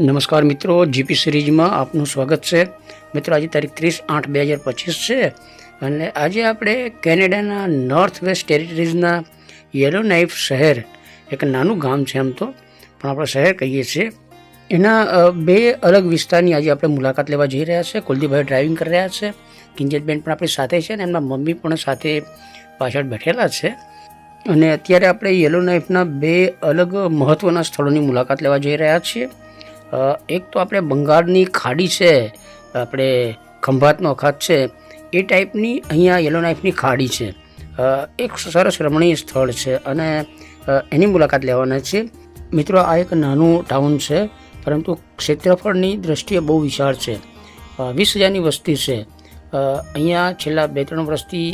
નમસ્કાર મિત્રો, જીપી સિરીઝમાં આપનું સ્વાગત છે. મિત્રો, આજે તારીખ ત્રીસ આઠ બે હજાર પચીસ છે અને આજે આપણે કેનેડાના નોર્થ વેસ્ટ ટેરિટરીઝના યેલો નાઇફ શહેર, એક નાનું ગામ છે એમ તો, પણ આપણે શહેર કહીએ છીએ. એના બે અલગ વિસ્તારની આજે આપણે મુલાકાત લેવા જઈ રહ્યા છે. કુલદીપભાઈ ડ્રાઇવિંગ કરી રહ્યા છે. કિંજતબેન પણ આપણી સાથે છે અને એમના મમ્મી પણ સાથે પાછળ બેઠેલા છે. અને અત્યારે આપણે યેલો નાઇફના બે અલગ મહત્ત્વના સ્થળોની મુલાકાત લેવા જઈ રહ્યા છીએ. એક તો આપણે બંગાળની ખાડી છે, આપણે ખંભાતનો અખાત છે, એ ટાઈપની અહીંયા યલો નાઇફની ખાડી છે. એક સરસ રમણીય સ્થળ છે અને એની મુલાકાત લેવાના છે મિત્રો, આ એક નાનું ટાઉન છે, પરંતુ ક્ષેત્રફળની દ્રષ્ટિએ બહુ વિશાળ છે. વીસ હજારની વસ્તી છે. અહીંયા છેલ્લા બે ત્રણ વર્ષથી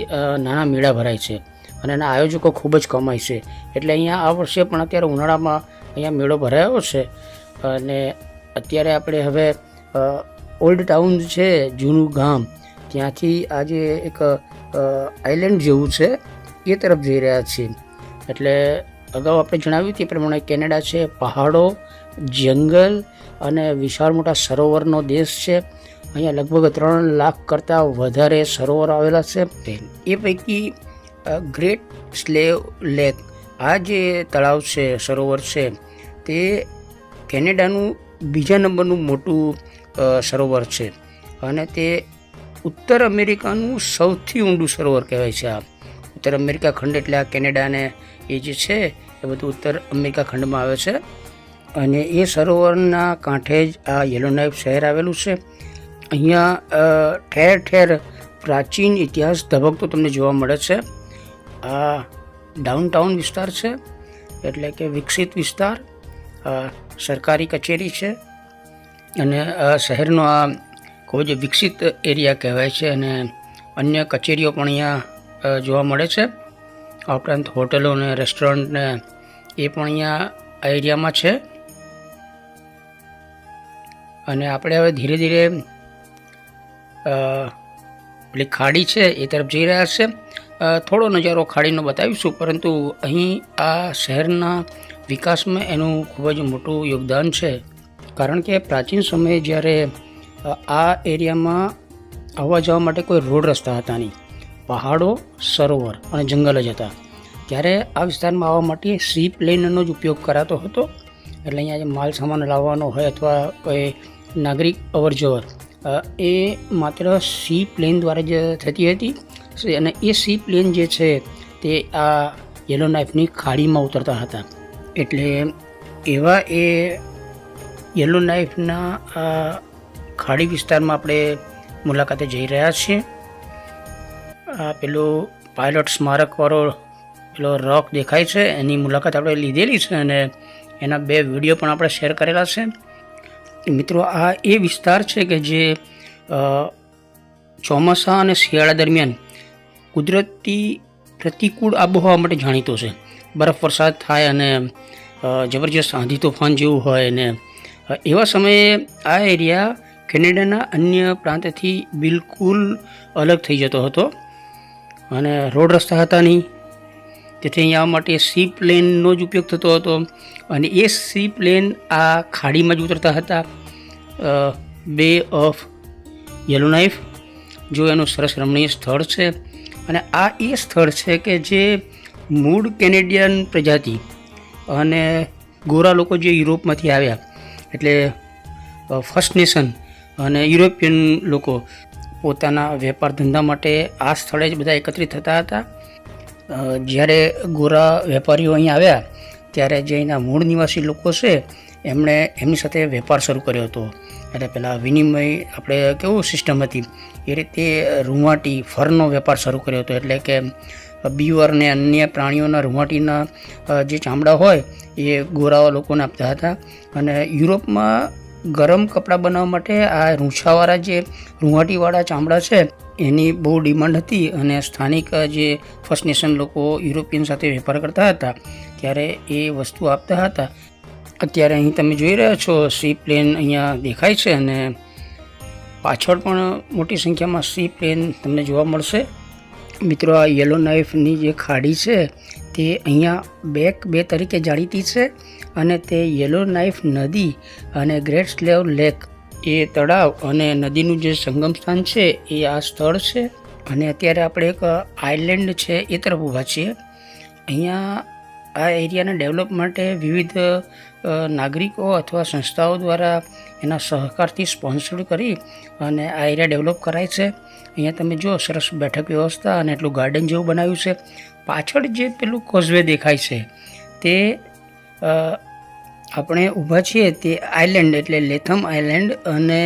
નાના મેળા ભરાય છે અને એના આયોજકો ખૂબ જ કમાય છે. એટલે અહીંયા આ વર્ષે પણ અત્યારે ઉનાળામાં અહીંયા મેળો ભરાયો છે અને અત્યારે આપણે હવે ઓલ્ડ ટાઉન છે, જૂનું ગામ. ત્યાંથી આજે એક આઇલેન્ડ જેવું છે, એ તરફ જઈ રહ્યા છીએ. એટલે અગાઉ આપણે જણાવ્યું તે પ્રમાણે કેનેડા છે, પહાડો, જંગલ અને વિશાળ મોટા સરોવરનો દેશ છે. અહીંયા લગભગ ત્રણ લાખ કરતાં વધારે સરોવર આવેલા છે. એ પૈકી ગ્રેટ સ્લેવ લેક આ જે તળાવ છે, સરોવર છે, તે કેનેડાનું બીજા નંબરનું મોટું સરોવર છે. અને તે ઉત્તર અમેરિકાનું સૌથી ઊંડું સરોવર કહેવાય છે આ. ઉત્તર અમેરિકા ખંડ એટલે આ કેનેડાને એ જે છે, એ બધું ઉત્તર અમેરિકા ખંડમાં આવે છે. અને એ સરોવરના કાંઠે જ આ યેલોનાઇફ શહેર આવેલું છે. અહીંયા ઠેર ઠેર પ્રાચીન ઇતિહાસ ધબકતો તમને જોવા મળે છે. આ ડાઉનટાઉન વિસ્તાર છે, એટલે કે વિકસિત વિસ્તાર. સરકારી કચેરી છે અને આ શહેરનો આ ખૂબ જ વિકસિત એરિયા કહેવાય છે અને અન્ય કચેરીઓ પણ અહીંયા જોવા મળે છે. આ ઉપરાંત હોટલો ને રેસ્ટોરન્ટ ને એ પણ અહીંયા આ એરિયામાં છે. અને આપણે હવે ધીરે ધીરે પેલી ખાડી છે એ તરફ જઈ રહ્યા છે. થોડો નજારો ખાડીનો બતાવીશું, પરંતુ અહીં આ શહેરના વિકાસમાં એનું ખૂબ જ મોટું યોગદાન છે. કારણ કે પ્રાચીન સમયે જ્યારે આ એરિયામાં આવવા જવા માટે કોઈ રોડ રસ્તા હતા નહીં. પહાડો, સરોવર અને જંગલ જ હતા. ત્યારે આ વિસ્તારમાં આવવા માટે સી પ્લેનનો જ ઉપયોગ કરાતો હતો. એટલે અહીંયા માલ સામાન લાવવાનો હોય અથવા કોઈ નાગરિક અવરજવર એ માત્ર સી પ્લેન દ્વારા જ થતી હતી. અને એ સી પ્લેન જે છે તે આ યેલો નાઇફની ખાડીમાં ઉતરતા હતા. એટલે એવા એ યલો નાઇફના આ ખાડી વિસ્તારમાં આપણે મુલાકાતે જઈ રહ્યા છીએ. આ પેલો પાયલોટ સ્મારકવાળો પેલો રોક દેખાય છે, એની મુલાકાત આપણે લીધેલી છે અને એના બે વીડિયો પણ આપણે શેર કરેલા છે. મિત્રો, આ એ વિસ્તાર છે કે જે ચોમાસા અને શિયાળા દરમિયાન કુદરતી પ્રતિકૂળ આબોહવા માટે જાણીતો છે. બરફ વરસાદ થાય અને જબરજસ્ત આંધી તોફાન જેવું હોય ને એવા સમયે આ એરિયા કેનેડાના અન્ય પ્રાંતથી બિલકુલ અલગ થઈ જતો હતો. અને રોડ રસ્તા હતા નહીં. તેથી અહીંયા માટે સી પ્લેનનો જ ઉપયોગ થતો હતો અને એ સી પ્લેન આ ખાડીમાં જ ઉતરતા હતા. બે ઓફ યલો નાઇફ, જો એનું સરસ રમણીય સ્થળ છે. અને આ એ સ્થળ છે કે જે મૂળ કેનેડિયન પ્રજાતિ અને ગોરા લોકો જે યુરોપમાંથી આવ્યા, એટલે ફર્સ્ટ નેશન અને યુરોપિયન લોકો પોતાના વેપાર ધંધા માટે આ સ્થળે જ બધા એકત્રિત થતા હતા. જ્યારે ગોરા વેપારીઓ અહીં આવ્યા, ત્યારે જે અહીંના મૂળ નિવાસી લોકો છે, એમણે એમની સાથે વેપાર શરૂ કર્યો હતો. એટલે પહેલાં વિનિમય આપણે કેવું સિસ્ટમ હતી, એ રીતે રૂવાટી ફરનો વેપાર શરૂ કર્યો હતો, એટલે કે બીવર ને અન્ય પ્રાણીઓના, રૂંવાટીના જે ચામડા હોય, એ ગોરાઓ લોકોને આપતા હતા. અને યુરોપમાં ગરમ કપડાં બનાવવા માટે આ રૂંછાવાળા જે રૂંવાટીવાળા ચામડા છે, એની બહુ ડિમાન્ડ હતી અને સ્થાનિક જે ફર્સ્ટ નેશન લોકો યુરોપિયન સાથે વેપાર કરતા હતા, ત્યારે એ વસ્તુ આપતા હતા. અત્યારે અહીં તમે જોઈ રહ્યા છો, સી પ્લેન અહીંયા દેખાય છે અને પાછળ પણ મોટી સંખ્યામાં સી પ્લેન તમને જોવા મળશે. મિત્રો, આ યેલો નાઇફની જે ખાડી છે, તે અહીંયા બેક બે તરીકે જાણીતી છે અને તે યલો નાઇફ નદી અને ગ્રેટ સ્લેવ લેક એ તળાવ અને નદીનું જે સંગમ સ્થાન છે, એ આ સ્થળ છે. અને અત્યારે આપણે એક આઇલેન્ડ છે, એ તરફ ઊભા છીએ. અહીંયા આ એરિયાને ડેવલપ માટે વિવિધ નાગરિકો અથવા સંસ્થાઓ દ્વારા એના સહકારથી સ્પોન્સર્ડ કરી અને આ એરિયા ડેવલપ કરાય છે. અહીંયા તમે જુઓ, સરસ બેઠક વ્યવસ્થા અને એટલું ગાર્ડન જેવું બનાવ્યું છે. પાછળ જે પેલું કોઝવે દેખાય છે, તે આપણે ઊભા છીએ તે આઇલેન્ડ એટલે લેથમ આઇલેન્ડ અને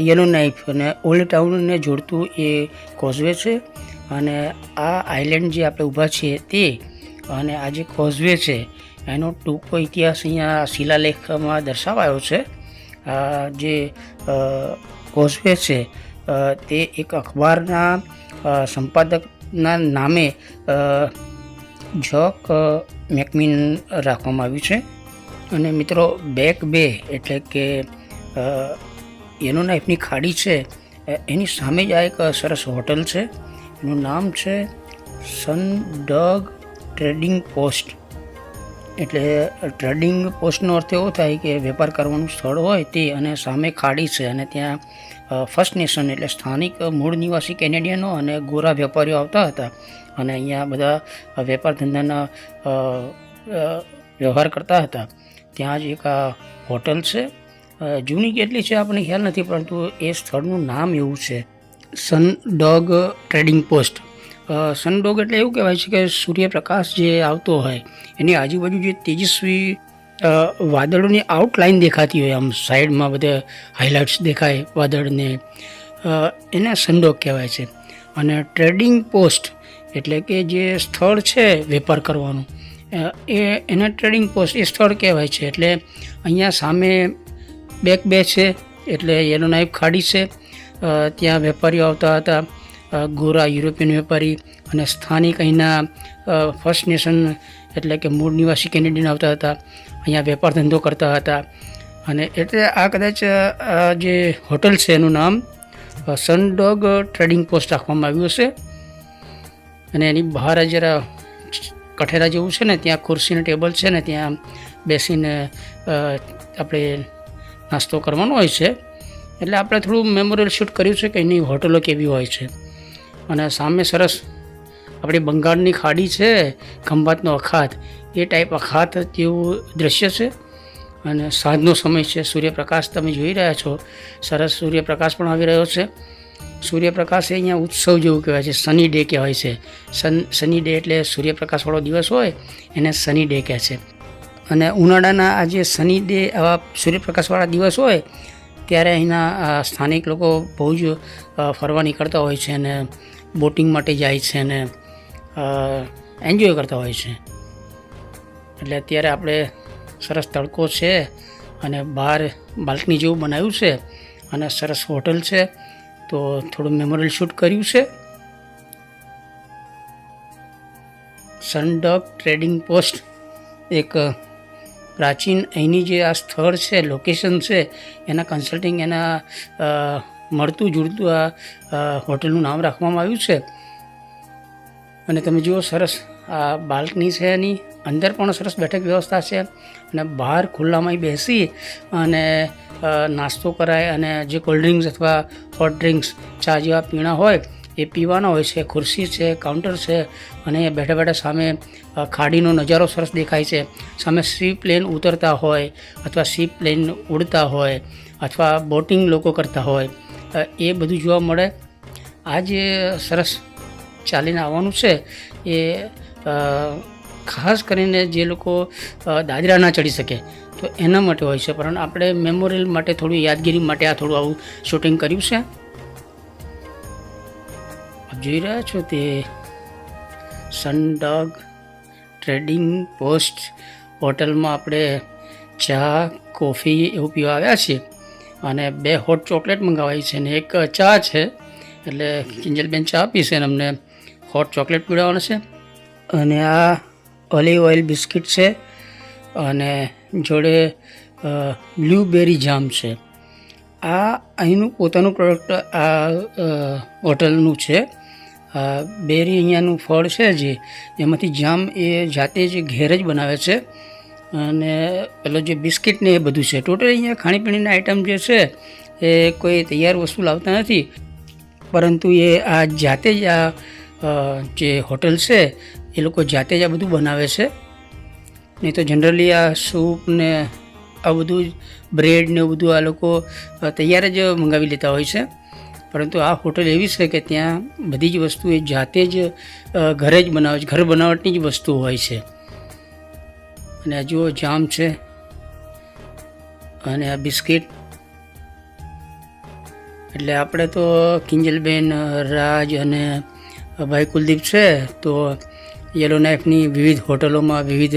યલો નાઇફ અને ઓલ્ડ ટાઉનને જોડતું એ કોઝવે છે. અને આ આઇલેન્ડ જે આપણે ઊભા છીએ તે, અને આ જે કોઝવે છે, એનો ટૂંકો ઇતિહાસ અહીંયા શિલાલેખમાં દર્શાવાયો છે. આ જે કોઝવે છે તે એક અખબારના સંપાદકના નામે જક મેકમિન રાખવામાં આવ્યું છે. અને મિત્રો, બેક બે એટલે કે એનો નાઇફની ખાડી છે એની સામે જ આ એક સરસ હોટલ છે. એનું નામ છે સન ડગ ટ્રેડિંગ પોસ્ટ. એટલે ટ્રેડિંગ પોસ્ટનો અર્થ એવો થાય કે વેપાર કરવાનું સ્થળ હોય તે અને સામે ખાડી છે અને ત્યાં ફર્સ્ટ નેશન એટલે સ્થાનિક મૂળ નિવાસી કેનેડિયનો અને ગોરા વેપારીઓ આવતા હતા. અને અહીંયા બધા વેપાર ધંધાના વ્યવહાર કરતા હતા. ત્યાં જ એક આ હોટલ છે. જૂની કેટલી છે આપણને ખ્યાલ નથી, પરંતુ એ સ્થળનું નામ એવું છે. સન ડોગ ટ્રેડિંગ પોસ્ટ સનડોગ એટલે એવું કહેવાય છે કે સૂર્યપ્રકાશ જે આવતો હોય, એની આજુબાજુ જે તેજસ્વી વાદળોની આઉટલાઇન દેખાતી હોય, આમ સાઈડમાં બધે હાઇલાઇટ્સ દેખાય વાદળને એને સનડોગ કહેવાય છે. અને ટ્રેડિંગ પોસ્ટ એટલે કે જે સ્થળ છે વેપાર કરવાનું એ, એને ટ્રેડિંગ પોસ્ટ એ સ્થળ કહેવાય છે. એટલે અહીંયા સામે બેક બે છે, એટલે યેલો નાઇફ ખાડી છે ત્યાં વેપારીઓ આવતા હતા ગોરા યુરોપિયન વેપારી અને સ્થાનિક અહીંના ફર્સ્ટ નેશન એટલે કે મૂળ નિવાસી કેનેડિયન આવતા હતા. અહીંયા વેપાર ધંધો કરતા હતા. અને એટલે આ કદાચ જે હોટલ છે એનું નામ સનડોગ ટ્રેડિંગ પોસ્ટ રાખવામાં આવ્યું હશે. અને એની બહાર જરા કઠેરા જેવું છે ને, ત્યાં ખુરશીને ટેબલ છે ને, ત્યાં બેસીને આપણે નાસ્તો કરવાનો હોય છે. એટલે આપણે થોડું મેમોરિયલ શૂટ કર્યું છે કે એની હોટલો કેવી હોય છે. અને સામે સરસ આપણી બંગાળની ખાડી છે, ખંભાતનો અખાત. એ ટાઈપ અખાત જેવું દ્રશ્ય છે. અને સાંજનો સમય છે, સૂર્યપ્રકાશ તમે જોઈ રહ્યા છો. સરસ સૂર્યપ્રકાશ પણ આવી રહ્યો છે. સૂર્યપ્રકાશ એ અહીંયા ઉત્સવ જેવું કહેવાય છે સની ડે કહેવાય છે. સન સની ડે એટલે સૂર્યપ્રકાશવાળો દિવસ હોય, એને સની ડે કહે છે. અને ઉનાળાના આ જે સની ડે આવા સૂર્યપ્રકાશવાળા દિવસ હોય ત્યારે અહીંના સ્થાનિક લોકો બહુ જ ફરવા નીકળતા હોય છે અને બોટિંગ માટે જાય છે અને એન્જોય કરતા હોય છે. એટલે અત્યારે આપણે સરસ તડકો છે અને બહાર બાલ્કની જેવું બનાવ્યું છે અને સરસ હોટલ છે, તો થોડું મેમોરિયલ શૂટ કર્યું છે. સનડોગ ટ્રેડિંગ પોસ્ટ એક પ્રાચીન અહીંની જે આ સ્થળ છે લોકેશન છે, એના કન્સલ્ટિંગ એના મળતું જુળતું આ હોટલનું નામ રાખવામાં આવ્યું છે. અને તમે જુઓ સરસ, આ બાલ્કની છે એની, અંદર પણ સરસ બેઠક વ્યવસ્થા છે. અને બહાર ખુલ્લામાં બેસી અને નાસ્તો કરાય અને જે કોલ્ડ ડ્રિંક્સ અથવા હોટ ડ્રિંક્સ ચા જેવા પીણા હોય એ પીવાના હોય છે, ખુરશી છે કાઉન્ટર છે અને બેઠા બેઠા સામે ખાડીનો નજારો સરસ દેખાય છે. સામે સી પ્લેન ઉતરતા હોય અથવા સી પ્લેન ઉડતા હોય અથવા બોટિંગ લોકો કરતા હોય એ બધું જોવા મળે. આ જે સરસ ચાલીને આવવાનું છે એ ખાસ કરીને જે લોકો દાદરા ના ચડી શકે, તો એના માટે હોય છે. પરંતુ આપણે મેમોરિયલ માટે થોડું યાદગીરી માટે આ થોડું આવું શૂટિંગ કર્યું છે. જોઈ રહ્યા છો તે સનડોગ ટ્રેડિંગ પોસ્ટ હોટલમાં આપણે ચા, કોફી એવું પીવા આવ્યા છીએ અને બે હોટ ચોકલેટ મંગાવાઈ છે ને એક ચા છે. એટલે કિંજલબેન ચા પીશે અને અમને હોટ ચોકલેટ પીવડાવવાનો છે. અને આ ઓલિવ ઓઇલ બિસ્કિટ છે અને જોડે બ્લૂબેરી જામ છે. આ અહીંનું પોતાનું પ્રોડક્ટ આ હોટલનું છે. બેરી અહીંયાનું ફળ છે જે, એમાંથી જામ એ જાતે જ ઘેર જ બનાવે છે. અને પેલો જે બિસ્કિટ ને એ બધું છે. ટોટલ અહીંયા ખાણીપીણીના આઈટમ જે છે, એ કોઈ તૈયાર વસ્તુ લાવતા નથી. પરંતુ એ આ જાતે જ આ જે હોટલ છે, એ લોકો જાતે જ આ બધું બનાવે છે. નહીં તો જનરલી આ સૂપ ને આ બધું બ્રેડ ને બધું આ લોકો તૈયાર જ મંગાવી લેતા હોય છે. પરંતુ આ હોટલ એવી છે કે ત્યાં બધી જ વસ્તુ એ જાતે જ ઘરે જ બનાવે છે, ઘર બનાવટની જ વસ્તુ હોય છે. અને આ જામ છે. અને આ બિસ્કિટ. એટલે આપણે તો કિંજલબેન, રાજ અને ભાઈ કુલદીપ છે, તો યલો નાઇફની વિવિધ હોટલોમાં વિવિધ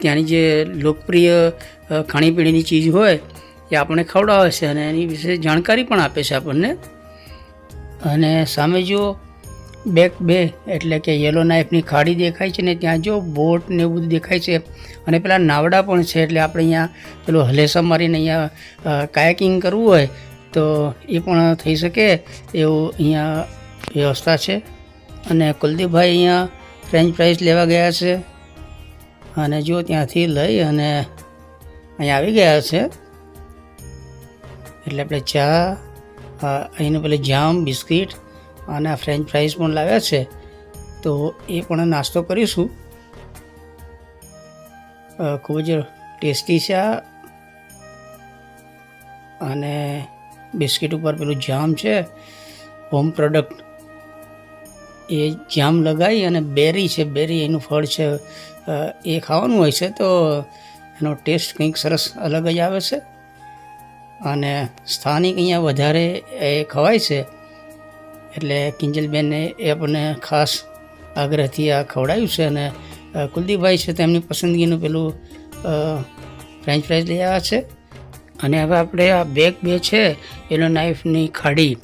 ત્યાંની જે લોકપ્રિય ખાણીપીણીની ચીજ હોય, એ આપણને ખવડાવે છે અને એની વિશે જાણકારી પણ આપે છે આપણને. અને સામે જુઓ બેક બે, એટલે કે યલો નાઇફની ખાડી દેખાય છે ને ત્યાં જો બોટ ને એવું બધું દેખાય છે. અને પેલા નાવડા પણ છે, એટલે આપણે અહીંયા પેલું હલેસા મારીને અહીંયા કાયાકિંગ કરવું હોય, તો એ પણ થઈ શકે એવું અહીંયા વ્યવસ્થા છે. અને કુલદીપભાઈ અહીંયા ફ્રેન્ચ ફ્રાઈઝ લેવા ગયા છે. અને જો ત્યાંથી લઈ અને અહીંયા આવી ગયા છે. એટલે આપણે ચા અહીંનું પેલું જામ, બિસ્કિટ અને ફ્રેન્ચ ફ્રાઈઝ પણ લાવ્યા છે. તો એ પણ નાસ્તો કરીશું. ખૂબ જ ટેસ્ટી છે આ. અને બિસ્કિટ ઉપર પેલું જામ છે, હોમ પ્રોડક્ટ. એ જામ લગાવી અને બેરી છે, બેરી એનું ફળ છે. એ ખાવાનું હોય છે તો એનો ટેસ્ટ કંઈક સરસ અલગ જ આવે છે. અને સ્થાનિક અહીંયા વધારે એ ખવાય છે. એટલે કિંજલબેને એ આપણને ખાસ આગ્રહથી આ ખવડાવ્યું છે અને કુલદીપભાઈ છે તેમની પસંદગીનું પેલું ફ્રેન્ચ ફ્રાઈઝ લઈ આવ્યા છે. અને હવે આપણે આ બેગ બે છે, એનો નાઇફની ખાડી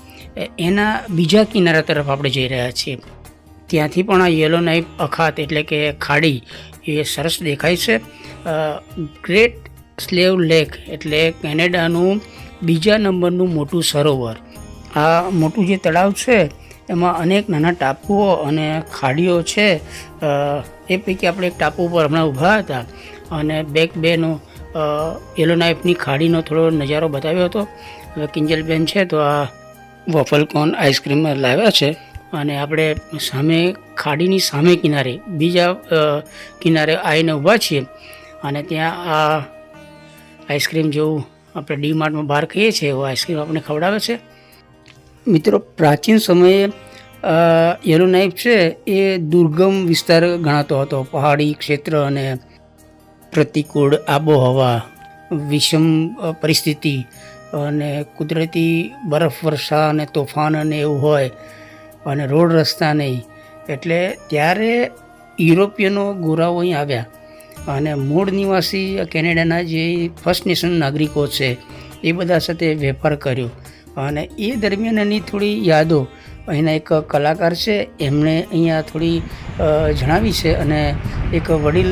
એના બીજા કિનારા તરફ આપણે જઈ રહ્યા છીએ. ત્યાંથી પણ આ યલો નાઇફ અખાત એટલે કે ખાડી, એ સરસ દેખાય છે. ગ્રેટ સ્લેવ લેક એટલે કેનેડાનું બીજા નંબરનું મોટું સરોવર. આ મોટું જે તળાવ છે, એમાં અનેક નાના ટાપુઓ અને ખાડીઓ છે. એ પૈકી આપણે એક ટાપુ પર હમણાં ઊભા હતા અને બેક બેનો યલો નાઇફની ખાડીનો થોડો નજારો બતાવ્યો હતો. હવે કિંજલબેન છે તો આ વોફલ કોન આઈસ્ક્રીમ લાવ્યા છે અને આપણે સામે, ખાડીની સામે કિનારે, બીજા કિનારે આવીને ઊભા છીએ અને ત્યાં આ આઈસ્ક્રીમ જેવું આપણે ડી માર્ટમાં બહાર ખાઈએ છીએ, એવો આઈસ્ક્રીમ આપણને ખવડાવે છે. મિત્રો, પ્રાચીન સમયે યલો નાઇફ છે, એ દુર્ગમ વિસ્તાર ગણાતો હતો. પહાડી ક્ષેત્ર અને પ્રતિકૂળ આબોહવા, વિષમ પરિસ્થિતિ અને કુદરતી બરફ, વર્ષા અને તોફાન અને એવું હોય, અને રોડ રસ્તા નહીં. એટલે ત્યારે યુરોપિયનો ગોરાઓ અહીં આવ્યા. અને મૂળ નિવાસી કેનેડાના જે ફર્સ્ટ નેશન નાગરિકો છે, એ બધા સાથે વેપાર કર્યો. અને એ દરમિયાન એની થોડી યાદો અહીંના એક કલાકાર છે, એમણે અહીંયા થોડી જણાવી છે અને એક વડીલ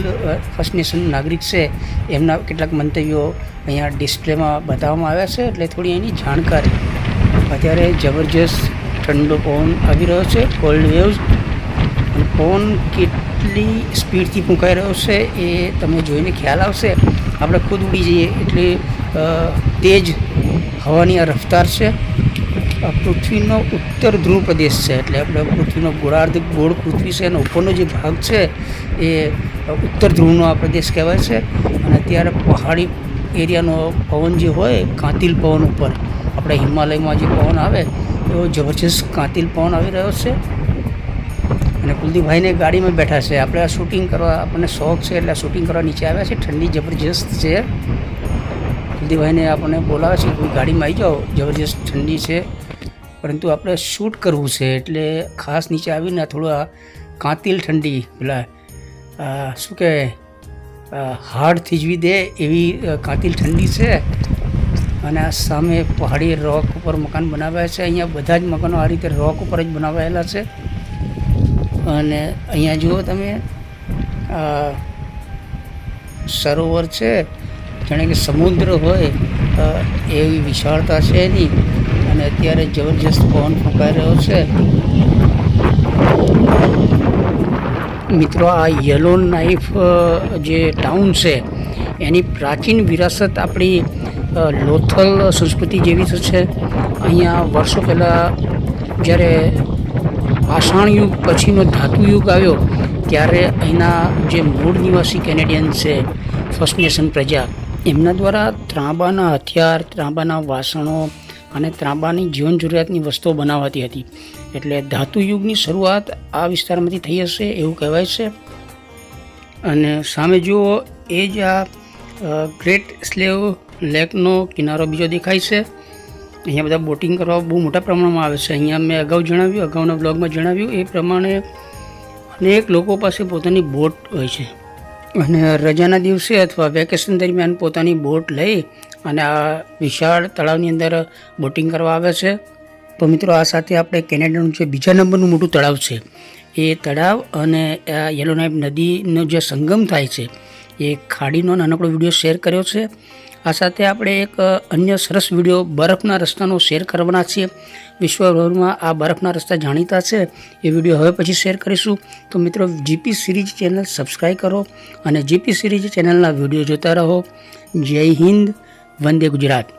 ફર્સ્ટ નેશન નાગરિક છે, એમના કેટલાક મંતવ્યો અહીંયા ડિસ્પ્લેમાં બતાવવામાં આવ્યા છે, એટલે થોડી એની જાણકારી. અત્યારે જબરજસ્ત ઠંડો પવન આવી રહ્યો છે કોલ્ડ વેવ્સ પવન પવન કેટલી સ્પીડથી ફૂંકાઈ રહ્યો છે એ તમે જોઈને ખ્યાલ આવશે. આપણે ખુદ ઉડી જઈએ એટલી તેજ હવાની આ રફતાર છે. પૃથ્વીનો ઉત્તર ધ્રુવ પ્રદેશ છે એટલે આપણે પૃથ્વીનો ગોળાર્ધ ગોળ પૃથ્વી છે એનો ઉપરનો જે ભાગ છે એ ઉત્તર ધ્રુવનો આ પ્રદેશ કહેવાય છે. અને અત્યારે પહાડી એરિયાનો પવન જે હોય, કાંતિલ પવન ઉપર, આપણે હિમાલયમાં જે પવન આવે, એવો જબરજસ્ત કાંતિલ પવન આવી રહ્યો છે. અને કુલદીપભાઈને ગાડીમાં બેઠા છે. આપણે આ શૂટિંગ કરવા આપણને શોખ છે એટલે શૂટિંગ કરવા નીચે આવ્યા છે. ઠંડી જબરજસ્ત છે. કુલદીપભાઈને આપણને બોલાવે છે કોઈ ગાડીમાં આવી જાઓ. જબરજસ્ત ઠંડી છે. પરંતુ આપણે શૂટ કરવું છે એટલે ખાસ નીચે આવીને થોડું આ કાંતિલ ઠંડી, પેલા શું કહે હાડ થીજવી દે એવી કાંતિલ ઠંડી છે. અને આ સામે પહાડી રોક ઉપર મકાન બનાવ્યા છે. અહીંયા બધા જ મકાનો આ રીતે રોક ઉપર જ બનાવાયેલા છે. અને અહીંયા જુઓ તમે સરોવર છે. જાણે કે સમુદ્ર હોય એવી વિશાળતા છે એની અને અત્યારે જબરજસ્ત પવન ફૂંકાઈ રહ્યો છે. મિત્રો, આ યલો નાઇફ જે ટાઉન છે, એની પ્રાચીન વિરાસત આપણી લોથલ સંસ્કૃતિ જેવી તો છે. અહીંયા વર્ષો પહેલાં જ્યારે પાષાણ યુગ પછીનો ધાતુ યુગ આવ્યો, ત્યારે અહીંના જે મૂળ નિવાસી કેનેડિયન છે ફર્સ્ટ નેશન પ્રજા, એમના દ્વારા ત્રાંબાના હથિયાર, ત્રાંબાના વાસણો અને ત્રાંબાની જીવન જરૂરિયાતની વસ્તુઓ બનાવાતી હતી. એટલે ધાતુ યુગની શરૂઆત આ વિસ્તારમાંથી થઈ હશે એવું કહેવાય છે. અને સામે જુઓ, એ જ આ ગ્રેટ સ્લેવ લેકનો કિનારો બીજો દેખાય છે. અહીંયા બધા બોટિંગ કરવા બહુ મોટા પ્રમાણમાં આવે છે. અહીંયા મેં અગાઉ જણાવ્યું, અગાઉના બ્લોગમાં જણાવ્યું, એ પ્રમાણે અનેક લોકો પાસે પોતાની બોટ હોય છે. અને રજાના દિવસે અથવા વેકેશન દરમિયાન પોતાની બોટ લઈ અને આ વિશાળ તળાવની અંદર બોટિંગ કરવા આવે છે. તો મિત્રો, આ સાથે આપણે કેનેડાનું જે બીજા નંબરનું મોટું તળાવ છે, એ તળાવ અને આ યલોનાઇપ નદીનો જે સંગમ થાય છે એ ખાડીનો નાનકડો વીડિયો શેર કર્યો છે. આ સાથે આપણે એક અન્ય સરસ વીડિયો બરફના રસ્તાનો શેર કરવાના છીએ. વિશ્વભરમાં આ બરફના રસ્તા જાણીતા છે. એ વીડિયો હવે પછી શેર કરીશું. તો મિત્રો જીપી સિરીઝ ચેનલ સબસ્ક્રાઈબ કરો અને જીપી સિરીઝ ચેનલના વીડિયો જોતા રહો. જય હિન્દ, વંદે ગુજરાત.